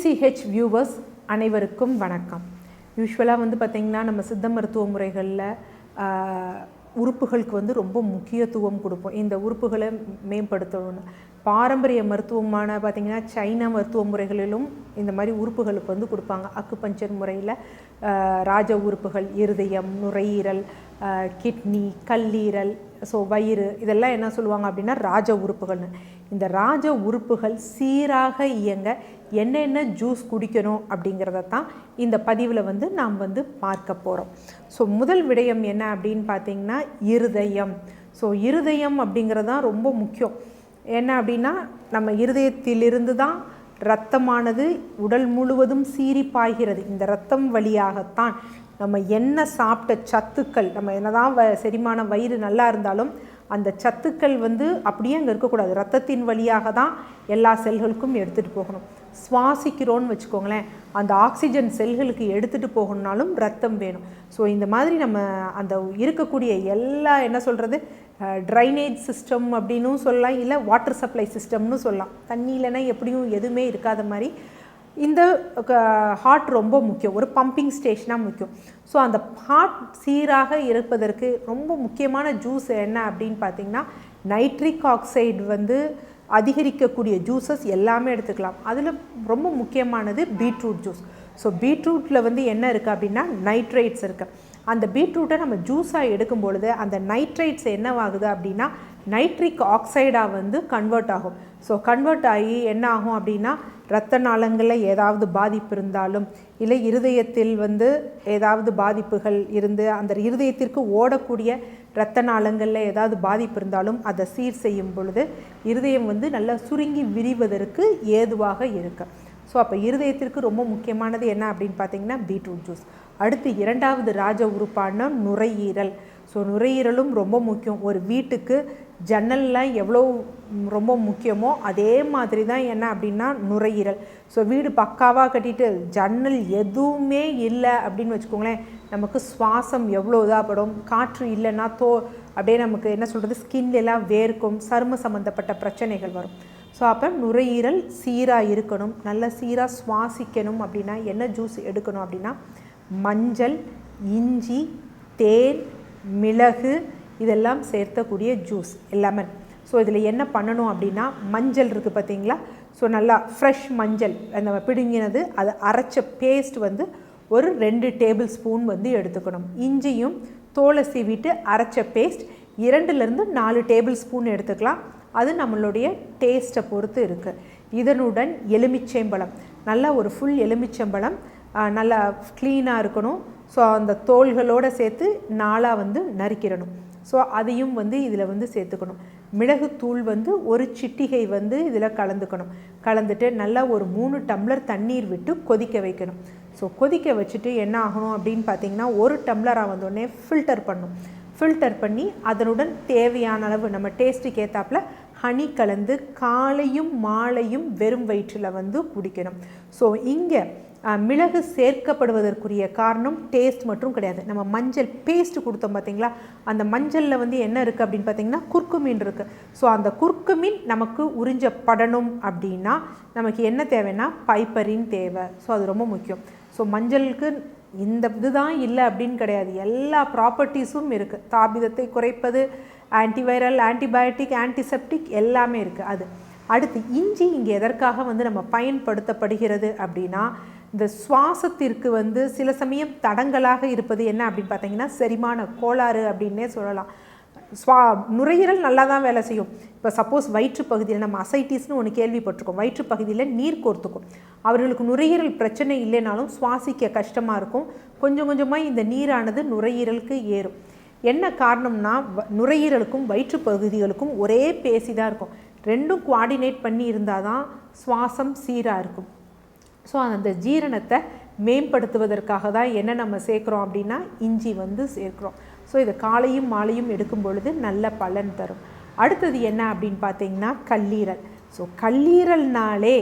DCH viewers அனைவருக்கும் வணக்கம். யூஸ்வலாக வந்து பார்த்திங்கன்னா நம்ம சித்த மருத்துவ முறைகளில் உறுப்புகளுக்கு வந்து ரொம்ப முக்கியத்துவம் கொடுப்போம். இந்த உறுப்புகளை மேம்படுத்தணும்னு. பாரம்பரிய மருத்துவமான பார்த்திங்கன்னா சைனா மருத்துவ முறைகளிலும் இந்த மாதிரி உறுப்புகளுக்கு வந்து கொடுப்பாங்க. அக்குபஞ்சர் முறையில் ராஜ உறுப்புகள் இருதயம் நுரையீரல் கிட்னி கல்லீரல் ஸோ வயிறு இதெல்லாம் என்ன சொல்லுவாங்க அப்படின்னா ராஜ உறுப்புகள்னு. இந்த ராஜ உறுப்புகள் சீராக இயங்க என்னென்ன ஜூஸ் குடிக்கணும் அப்படிங்கிறத தான் இந்த பதிவில் வந்து நாம் வந்து பார்க்க போகிறோம் ஸோ முதல் விடயம் என்ன அப்படின்னு பார்த்தீங்கன்னா இருதயம். ஸோ இருதயம் அப்படிங்கிறது தான் ரொம்ப முக்கியம். என்ன அப்படின்னா நம்ம இருதயத்திலிருந்து தான் இரத்தமானது உடல் முழுவதும் சீறி பாய்கிறது இந்த இரத்தம் வழியாகத்தான் நம்ம என்ன சாப்பிட்ட சத்துக்கள் நம்ம என்னதான் வ செரிமான வயிறு நல்லா இருந்தாலும் அந்த சத்துக்கள் வந்து அப்படியே அங்கே இருக்கக்கூடாது. ரத்தத்தின் வழியாக தான் எல்லா செல்களுக்கும் எடுத்துகிட்டு போகணும். சுவாசிக்கிறோன்னு வச்சுக்கோங்களேன். அந்த ஆக்சிஜன் செல்களுக்கு எடுத்துகிட்டு போகணுன்னாலும் ரத்தம் வேணும். ஸோ இந்த மாதிரி நம்ம அந்த இருக்கக்கூடிய எல்லா என்ன சொல்கிறது ட்ரைனேஜ் சிஸ்டம் அப்படின்னும் சொல்லலாம் இல்லை வாட்டர் சப்ளை சிஸ்டம்னு சொல்லலாம். தண்ணி இல்லைன்னா எப்படியும் எதுவுமே இருக்காத மாதிரி இந்த ஹார்ட் ரொம்ப முக்கியம். ஒரு பம்பிங் ஸ்டேஷனாக முக்கியம். ஸோ அந்த ஹார்ட் சீராக இருப்பதற்கு ரொம்ப முக்கியமான ஜூஸ் என்ன அப்படின்னு பார்த்தீங்கன்னா நைட்ரிக் ஆக்சைடு வந்து அதிகரிக்கக்கூடிய ஜூஸஸ் எல்லாமே எடுத்துக்கலாம். அதில் ரொம்ப முக்கியமானது பீட்ரூட் ஜூஸ் ஸோ பீட்ரூட்டில் வந்து என்ன இருக்குது அப்படின்னா நைட்ரேட்ஸ் இருக்குது அந்த பீட்ரூட்டை நம்ம ஜூஸாக எடுக்கும் பொழுது அந்த நைட்ரைட்ஸ் என்னவாகுது அப்படின்னா நைட்ரிக் ஆக்சைடாக வந்து கன்வெர்ட் ஆகும். ஸோ கன்வெர்ட் ஆகி என்ன ஆகும் அப்படின்னா இரத்த நாளங்களில் ஏதாவது பாதிப்பு இருந்தாலும் இல்லை இருதயத்தில் வந்து ஏதாவது பாதிப்புகள் இருந்து அந்த இருதயத்திற்கு ஓடக்கூடிய இரத்த நாளங்களில் ஏதாவது பாதிப்பு இருந்தாலும் அதை சீர் செய்யும் பொழுது இருதயம் வந்து நல்லா சுருங்கி விரிவதற்கு ஏதுவாக இருக்கு. ஸோ அப்போ இருதயத்திற்கு ரொம்ப முக்கியமானது என்ன அப்படின்னு பார்த்தீங்கன்னா பீட்ரூட் ஜூஸ். அடுத்து இரண்டாவது ராஜ உறுப்பான நுரையீரல். ஸோ நுரையீரலும் ரொம்ப முக்கியம். ஒரு வீட்டுக்கு ஜன்னல்லாம் எவ்வளோ ரொம்ப முக்கியமோ அதே மாதிரி தான் என்ன அப்படின்னா நுரையீரல். ஸோ வீடு பக்காவாக கட்டிட்டு ஜன்னல் எதுவுமே இல்லை அப்படின்னு வச்சுக்கோங்களேன் நமக்கு சுவாசம் எவ்வளோ இதாகப்படும்? காற்று இல்லைன்னா தோ அப்படியே நமக்கு என்ன சொல்கிறது ஸ்கின்லாம் வேர்க்கும் சரும சம்மந்தப்பட்ட பிரச்சனைகள் வரும். ஸோ அப்போ நுரையீரல் சீராக இருக்கணும் நல்ல சீராக சுவாசிக்கணும் அப்படின்னா என்ன ஜூஸ் எடுக்கணும் அப்படின்னா மஞ்சள் இஞ்சி தேன் மிளகு இதெல்லாம் சேர்த்தக்கூடிய ஜூஸ் லெமன் ஸோ இதில் என்ன பண்ணணும் அப்படின்னா மஞ்சள் இருக்குது பார்த்தீங்களா ஸோ நல்லா ஃப்ரெஷ் மஞ்சள் அந்த பிடுங்கினது அதை அரைச்ச பேஸ்ட் வந்து ஒரு ரெண்டு டேபிள் ஸ்பூன் வந்து எடுத்துக்கணும். இஞ்சியும் தோலை சீவிட்டு அரைச்ச பேஸ்ட் இரண்டுலேருந்து நாலு டேபிள் ஸ்பூன் எடுத்துக்கலாம். அது நம்மளுடைய டேஸ்ட்டை பொறுத்து இருக்குது இதனுடன் எலுமிச்சம்பழம் நல்லா ஒரு ஃபுல் எலுமிச்சம்பழம் நல்லா க்ளீனாக இருக்கணும். ஸோ அந்த தோள்களோடு சேர்த்து நாளாக வந்து நறுக்கிடணும். ஸோ அதையும் வந்து இதில் வந்து சேர்த்துக்கணும். மிளகுத்தூள் வந்து ஒரு சிட்டிகை வந்து இதில் கலந்துக்கணும். கலந்துட்டு நல்லா ஒரு மூணு டம்ளர் தண்ணீர் விட்டு கொதிக்க வைக்கணும். ஸோ கொதிக்க வச்சுட்டு என்ன ஆகணும் அப்படின்னு பார்த்தீங்கன்னா ஒரு டம்ளராக வந்தோடனே ஃபில்டர் பண்ணும். ஃபில்டர் பண்ணி அதனுடன் தேவையான அளவு நம்ம டேஸ்ட்டுக்கு ஏற்றாப்புல ஹனி கலந்து காலையும் மாலையும் வெறும் வயிற்றில் வந்து குடிக்கணும். ஸோ இங்கே மிளகு சேர்க்கப்படுவதற்குரிய காரணம் டேஸ்ட் மட்டும் கிடையாது. நம்ம மஞ்சள் பேஸ்ட் கொடுத்தோம் பார்த்தீங்களா? அந்த மஞ்சளில் வந்து என்ன இருக்குது அப்படின்னு பார்த்தீங்கன்னா குர்க்குமீன் இருக்குது ஸோ அந்த குர்க்குமீன் நமக்கு உறிஞ்சப்படணும் அப்படின்னா நமக்கு என்ன தேவைன்னா பைப்பரின் தேவை. ஸோ அது ரொம்ப முக்கியம். ஸோ மஞ்சளுக்கு இந்த இதுதான் இல்லை அப்படின்னு கிடையாது. எல்லா ப்ராப்பர்ட்டிஸும் இருக்குது தாபிதத்தை குறைப்பது ஆன்டிவைரல் ஆன்டிபயோட்டிக் ஆன்டிசெப்டிக் எல்லாமே இருக்குது அது. அடுத்து இஞ்சி இங்கே எதற்காக வந்து நம்ம பயன்படுத்தப்படுகிறது அப்படின்னா இந்த சுவாசத்திற்கு வந்து சில சமயம் தடங்களாக இருப்பது என்ன அப்படின்னு பார்த்தீங்கன்னா செரிமான கோளாறு அப்படின்னே சொல்லலாம். சுவா நுரையீரல் நல்லா தான் வேலை செய்யும். இப்போ சப்போஸ் வயிற்று பகுதியில் நம்ம அசைட்டிஸ்னு ஒன்று கேள்விப்பட்டிருக்கோம். வயிற்று பகுதியில் நீர் கோர்த்துக்கும். அவர்களுக்கு நுரையீரல் பிரச்சனை இல்லைனாலும் சுவாசிக்க கஷ்டமாக இருக்கும். கொஞ்சம் கொஞ்சமாக இந்த நீரானது நுரையீரலுக்கு ஏறும். என்ன காரணம்னா நுரையீரலுக்கும் வயிற்று பகுதிகளுக்கும் ஒரே பேசி தான் இருக்கும். ரெண்டும் குவாடினேட் பண்ணி இருந்தால் தான் சுவாசம் சீராக இருக்கும். ஸோ அந்த ஜீரணத்தை மேம்படுத்துவதற்காக தான் என்ன நம்ம சேர்க்குறோம் அப்படின்னா இஞ்சி வந்து சேர்க்குறோம். ஸோ இதை காலையும் மாலையும் எடுக்கும் பொழுது நல்ல பலன் தரும். அடுத்தது என்ன அப்படின்னு பார்த்தீங்கன்னா கல்லீரல். ஸோ கல்லீரல்னாலே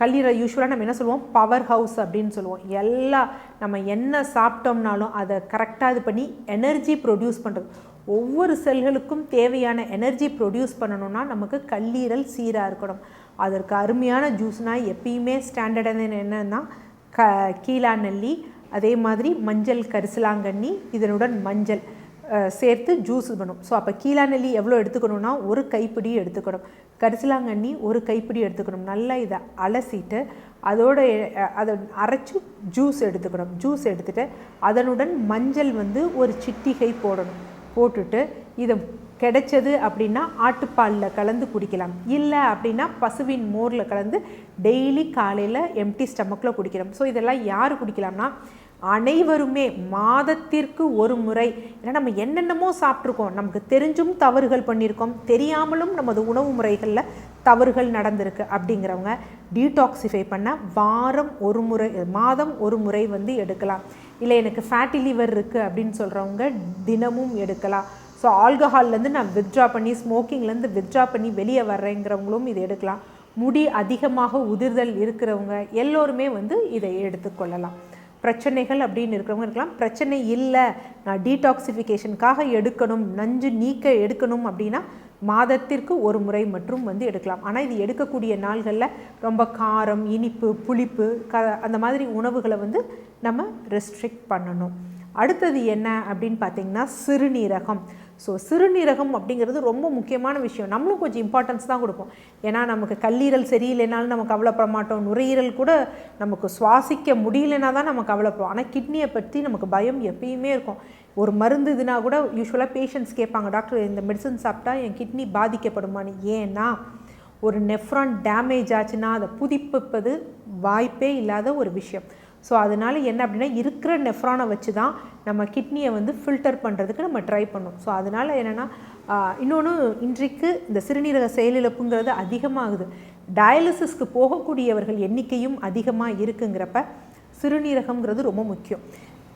கல்லீரல் யூஸ்வலாக நம்ம என்ன சொல்லுவோம்? பவர் ஹவுஸ் அப்படின்னு சொல்லுவோம். எல்லா நம்ம என்ன சாப்பிட்டோம்னாலும் அதை கரெக்டாக இது பண்ணி எனர்ஜி ப்ரொடியூஸ் பண்ணுறது ஒவ்வொரு செல்களுக்கும் தேவையான எனர்ஜி ப்ரொடியூஸ் பண்ணணும்னா நமக்கு கல்லீரல் சீராக இருக்கணும். அதற்கு அருமையான ஜூஸ்னால் எப்பயுமே ஸ்டாண்டர்டான என்னென்னா க கீழா நெல்லி அதே மாதிரி மஞ்சள் கரிசலாங்கண்ணி இதனுடன் மஞ்சள் சேர்த்து ஜூஸ் பண்ணும் ஸோ அப்போ கீழா நெல்லி எவ்வளோ எடுத்துக்கணும்னா ஒரு கைப்பிடி எடுத்துக்கணும். கரிசலாங்கண்ணி ஒரு கைப்பிடி எடுத்துக்கணும். நல்லா இதை அலசிட்டு அதோட அதை அரைச்சி ஜூஸ் எடுத்துக்கணும். ஜூஸ் எடுத்துகிட்டு அதனுடன் மஞ்சள் வந்து ஒரு சிட்டிகை போடணும். போட்டுட்டு இதை கிடைச்சது அப்படின்னா ஆட்டுப்பாலில் கலந்து குடிக்கலாம். இல்லை அப்படின்னா பசுவின் மோரில் கலந்து டெய்லி காலையில் எம்டி ஸ்டமக்கில் குடிக்கிறோம். ஸோ இதெல்லாம் யார் குடிக்கலாம்னா அனைவருமே மாதத்திற்கு ஒரு முறை. ஏன்னா நம்ம என்னென்னமோ சாப்பிட்ருக்கோம் நமக்கு தெரிஞ்சும் தவறுகள் பண்ணியிருக்கோம். தெரியாமலும் நமது உணவு முறைகளில் தவறுகள் நடந்திருக்கு அப்படிங்கிறவங்க டீடாக்சிஃபை பண்ண வாரம் ஒரு முறை மாதம் ஒரு முறை வந்து எடுக்கலாம். இல்லை எனக்கு ஃபேட்டி லிவர் இருக்குது அப்படின்னு சொல்கிறவங்க தினமும் எடுக்கலாம். ஸோ ஆல்கஹால்லேருந்து நான் வித்ட்ரா பண்ணி ஸ்மோக்கிங்லேருந்து வித்ட்ரா பண்ணி வெளியே வர்றேங்கிறவங்களும் இதை எடுக்கலாம். முடி அதிகமாக உதிர்தல் இருக்கிறவங்க எல்லோருமே வந்து இதை எடுத்துக்கொள்ளலாம் பிரச்சனைகள் அப்படின்னு இருக்கிறவங்க இருக்கலாம். பிரச்சனை இல்லை நான் டீடாக்சிஃபிகேஷனுக்காக எடுக்கணும் நஞ்சு நீக்க எடுக்கணும் அப்படின்னா மாதத்திற்கு ஒரு முறை மற்றும் வந்து எடுக்கலாம். ஆனால் இது எடுக்கக்கூடிய நாள்களில் ரொம்ப காரம் இனிப்பு புளிப்பு க அந்த மாதிரி உணவுகளை வந்து நம்ம ரெஸ்ட்ரிக்ட் பண்ணணும். அடுத்தது என்ன அப்படின்னு பார்த்தீங்கன்னா சிறுநீரகம். ஸோ சிறுநீரகம் அப்படிங்கிறது ரொம்ப முக்கியமான விஷயம். நம்மளும் கொஞ்சம் இம்பார்ட்டன்ஸ் தான் கொடுப்போம். ஏன்னா நமக்கு கல்லீரல் சரியில்லைனாலும் நம்ம கவலைப்பட மாட்டோம். நுரையீரல் கூட நமக்கு சுவாசிக்க முடியலனா தான் நம்ம கவலைப்படுவோம். ஆனால் கிட்னியை பற்றி நமக்கு பயம் எப்பயுமே இருக்கும். ஒரு மருந்து இதுனா கூட யூஸ்வலாக பேஷண்ட்ஸ் கேட்பாங்க டாக்டர் இந்த மெடிசன் சாப்பிட்டா என் கிட்னி பாதிக்கப்படுமான்னு? ஏன்னா ஒரு நெஃப்ரான் டேமேஜ் ஆச்சுன்னா அதை புதுப்பிப்பது வாய்ப்பே இல்லாத ஒரு விஷயம். ஸோ அதனால என்ன அப்படின்னா இருக்கிற நெஃப்ரானை வச்சு தான் நம்ம கிட்னியை வந்து ஃபில்டர் பண்ணுறதுக்கு நம்ம ட்ரை பண்ணோம். ஸோ அதனால் என்னென்னா இன்னொன்று இன்றைக்கு இந்த சிறுநீரக செயலிழப்புங்கிறது அதிகமாகுது. டயாலிசிஸ்க்கு போகக்கூடியவர்கள் எண்ணிக்கையும் அதிகமாக இருக்குங்கிறப்ப சிறுநீரகம்ங்கிறது ரொம்ப முக்கியம்.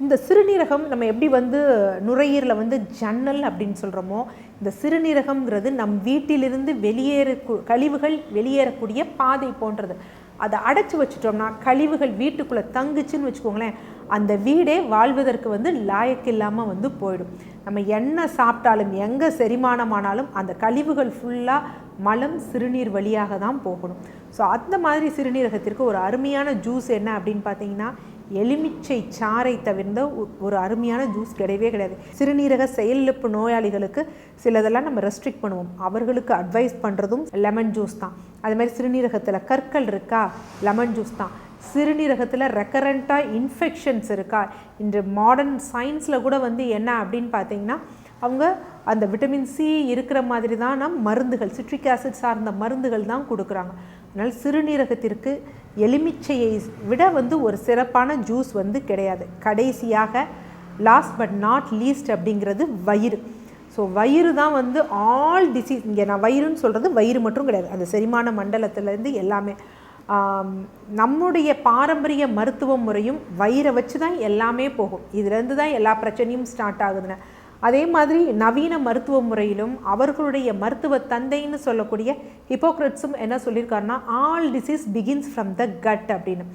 இந்த சிறுநீரகம் நம்ம எப்படி வந்து நுரையீரலை வந்து ஜன்னல் அப்படின்னு சொல்கிறோமோ இந்த சிறுநீரகம்ங்கிறது நம் வீட்டிலிருந்து வெளியேற கழிவுகள் வெளியேறக்கூடிய பாதை போன்றது. அதை அடைச்சி வச்சுட்டோம்னா கழிவுகள் வீட்டுக்குள்ளே தங்குச்சுன்னு வச்சுக்கோங்களேன் அந்த வீடே வாழ்வதற்கு வந்து லாயக்கில்லாமல் வந்து போயிடும். நம்ம என்ன சாப்பிட்டாலும் எங்கே செரிமானமானாலும் அந்த கழிவுகள் ஃபுல்லாக மலம் சிறுநீர் வழியாக தான் போகணும். ஸோ அந்த மாதிரி சிறுநீரகத்திற்கு ஒரு அருமையான ஜூஸ் என்ன அப்படின்னு பார்த்தீங்கன்னா எலுமிச்சை சாறை தவிர்ந்த ஒ- ஒரு அருமையான ஜூஸ் கிடையவே கிடையாது. சிறுநீரக செயலிழப்பு நோயாளிகளுக்கு சிலதெல்லாம் நம்ம ரெஸ்ட்ரிக்ட் பண்ணுவோம். அவர்களுக்கு அட்வைஸ் பண்ணுறதும் லெமன் ஜூஸ் தான். அது மாதிரி சிறுநீரகத்தில் கற்கள் இருக்கா? லெமன் ஜூஸ் தான். சிறுநீரகத்தில் ரெக்கரண்ட்டாக இன்ஃபெக்ஷன்ஸ் இருக்கா? இன்று மாடர்ன் சயின்ஸில் கூட வந்து என்ன அப்படின்னு பார்த்தீங்கன்னா அவங்க அந்த விட்டமின் சி இருக்கிற மாதிரி தான் நம் மருந்துகள் சிட்ரிக் ஆசிட் சார்ந்த மருந்துகள் தான் கொடுக்குறாங்க. அதனால் சிறுநீரகத்திற்கு எலுமிச்சையை விட வந்து ஒரு சிறப்பான ஜூஸ் வந்து கிடையாது. கடைசியாக லாஸ்ட் பட் நாட் லீஸ்ட் அப்படிங்கிறது வயிறு. ஸோ வயிறு தான் வந்து ஆல் டிசீஸ் இங்கே நான் வயிறுன்னு சொல்கிறது வயிறு மட்டும் கிடையாது. அந்த செரிமான மண்டலத்திலேருந்து எல்லாமே. நம்முடைய பாரம்பரிய மருத்துவ முறையும் வயிறை வச்சு தான் எல்லாமே போகும். இதுலேருந்து தான் எல்லா பிரச்சனையும் ஸ்டார்ட் ஆகுதுன்னு. அதே மாதிரி நவீன மருத்துவ முறையிலும் அவர்களுடைய மருத்துவ தந்தைன்னு சொல்லக்கூடிய ஹிப்போக்ரட்ஸும் என்ன சொல்லியிருக்காருன்னா all disease begins from the gut அப்படின்னு.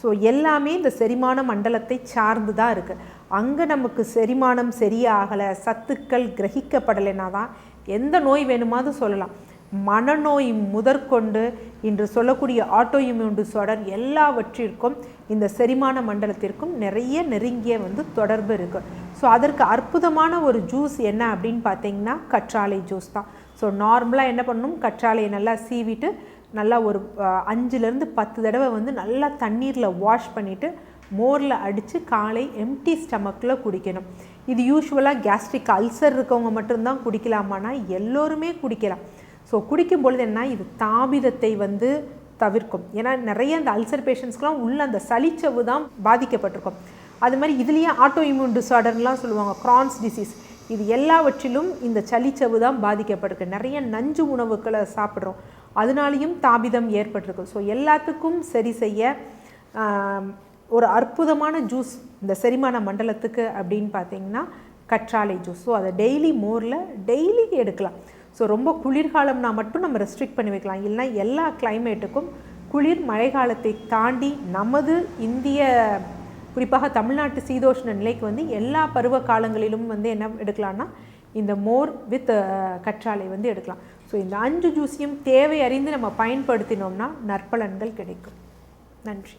ஸோ எல்லாமே இந்த செரிமான மண்டலத்தை சார்ந்து தான் இருக்குது அங்கே நமக்கு செரிமானம் சரியாகலை சத்துக்கள் கிரகிக்கப்படலைன்னா தான் எந்த நோய் வேணுமாவது சொல்லலாம். மனநோய் முதற்கொண்டு இன்று சொல்லக்கூடிய ஆட்டோ இம்யூன் டிஸார்டர் எல்லாவற்றிற்கும் இந்த செரிமான மண்டலத்திற்கும் நிறைய நெருங்கிய வந்து தொடர்பு இருக்குது ஸோ அதற்கு அற்புதமான ஒரு ஜூஸ் என்ன அப்படின்னு பார்த்தீங்கன்னா கற்றாழை ஜூஸ் தான். ஸோ நார்மலாக என்ன பண்ணணும்? கற்றாழையை நல்லா சீவிட்டு நல்லா ஒரு அஞ்சுலேருந்து பத்து தடவை வந்து நல்லா தண்ணீரில் வாஷ் பண்ணிவிட்டு மோரில் அடித்து காலை எம்டி ஸ்டமக்கில் குடிக்கணும். இது யூஸ்வலாக கேஸ்ட்ரிக் அல்சர் இருக்கவங்க மட்டும்தான் குடிக்கலாமான்னா எல்லோருமே குடிக்கலாம். ஸோ குடிக்கும் பொழுது என்ன? இது தாபிதத்தை வந்து தவிர்க்கும். ஏன்னா நிறைய அந்த அல்சர் பேஷண்ட்ஸ்க்குலாம் உள்ள அந்த சளிச்சவு தான் பாதிக்கப்பட்டிருக்கும். அது மாதிரி இதுலேயே ஆட்டோ இம்யூன் டிஸார்டர்லாம் சொல்லுவாங்க க்ரான்ஸ் டிசீஸ் இது எல்லாவற்றிலும் இந்த சளிச்சவு தான் பாதிக்கப்பட்டிருக்கு. நிறைய நஞ்சு உணவுகளை சாப்பிட்றோம். அதனாலையும் தாபிதம் ஏற்பட்டிருக்கு. ஸோ எல்லாத்துக்கும் சரி செய்ய ஒரு அற்புதமான ஜூஸ் இந்த செரிமான மண்டலத்துக்கு அப்படின்னு பார்த்தீங்கன்னா கற்றாழை ஜூஸ் ஸோ அதை டெய்லி மோரில் டெய்லி எடுக்கலாம். ஸோ ரொம்ப குளிர்காலம்னா மட்டும் நம்ம ரெஸ்ட்ரிக்ட் பண்ணி வைக்கலாம். இல்லைனா எல்லா கிளைமேட்டுக்கும் குளிர் மழைக்காலத்தை தாண்டி நமது இந்திய குறிப்பாக தமிழ்நாட்டு சீதோஷ்ண நிலைக்கு வந்து எல்லா பருவ காலங்களிலும் வந்து என்ன எடுக்கலாம்னா இந்த மோர் வித் கற்றாழை வந்து எடுக்கலாம். ஸோ இந்த அஞ்சு ஜூஸையும் தேவை அறிந்து நம்ம பயன்படுத்தினோம்னா நற்பலன்கள் கிடைக்கும். நன்றி.